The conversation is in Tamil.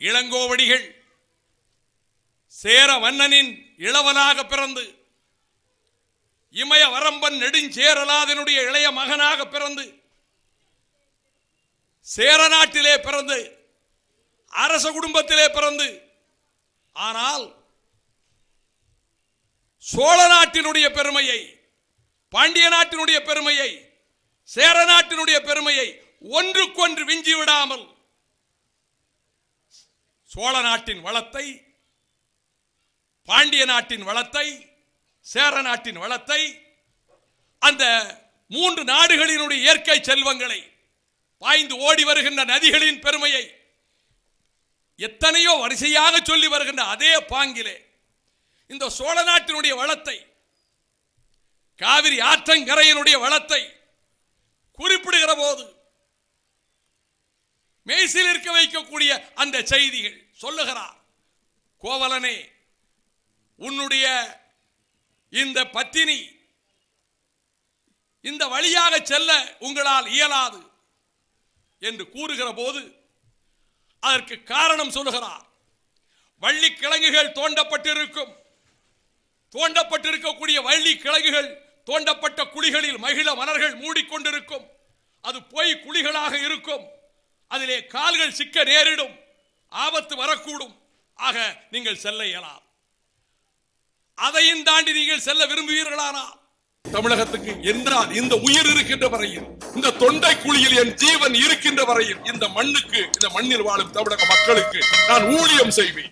இளங்கோவடிகள் சேர மன்னனின் இளவனாக பிறந்து இமய வரம்பன் நெடுஞ்சேரலாதனுடைய இளைய மகனாக பிறந்து சேர நாட்டிலே பிறந்து அரச குடும்பத்திலே பிறந்து ஆனால் சோழ நாட்டினுடைய பெருமையை பாண்டிய நாட்டினுடைய பெருமையை சேர நாட்டினுடைய பெருமையை ஒன்றுக்கொன்று விஞ்சி விடாமல் சோழ நாட்டின் வளத்தை பாண்டிய நாட்டின் வளத்தை சேர நாட்டின் வளத்தை அந்த மூன்று நாடுகளினுடைய இயற்கை செல்வங்களை பாய்ந்து ஓடி வருகின்ற நதிகளின் பெருமையை எத்தனையோ வரிசையாக சொல்லி வருகின்ற அதே பாங்கிலே இந்த சோழ நாட்டினுடைய வளத்தை காவிரி ஆற்றங்கரையினுடைய வளத்தை குறிப்பிடுகிற போது மெய்சில் இருக்க வைக்கக்கூடிய அந்த செய்திகள் சொல்லுகிறார். கோவலனே உன்னுடைய இந்த பத்தினி இந்த வழியாக செல்ல உங்களால் இயலாது என்று கூறுகிற போது அதற்கு காரணம் சொல்லுகிறார். வள்ளி கிழங்குகள் தோண்டப்பட்டிருக்கும். தோண்டப்பட்டிருக்கக்கூடிய வள்ளி கிழங்குகள் தோண்டப்பட்ட குழிகளில் மகிழ மலர்கள் மூடிக்கொண்டிருக்கும். அது பொய் குழிகளாக இருக்கும். அதிலே கால்கள் சிக்க நேரிடும். ஆபத்து வரக்கூடும். ஆக நீங்கள் செல்ல இயலாம் அதையும் தாண்டி நீங்கள் செல்ல விரும்புவீர்களானால் தமிழகத்துக்கு என்றால் இந்த உயிர் இருக்கின்ற வரையில் இந்த தொண்டை குழியில் என் ஜீவன் இருக்கின்ற வரையில் இந்த மண்ணுக்கு இந்த மண்ணில் வாழும் தமிழக மக்களுக்கு நான் ஊழியம் செய்வேன்.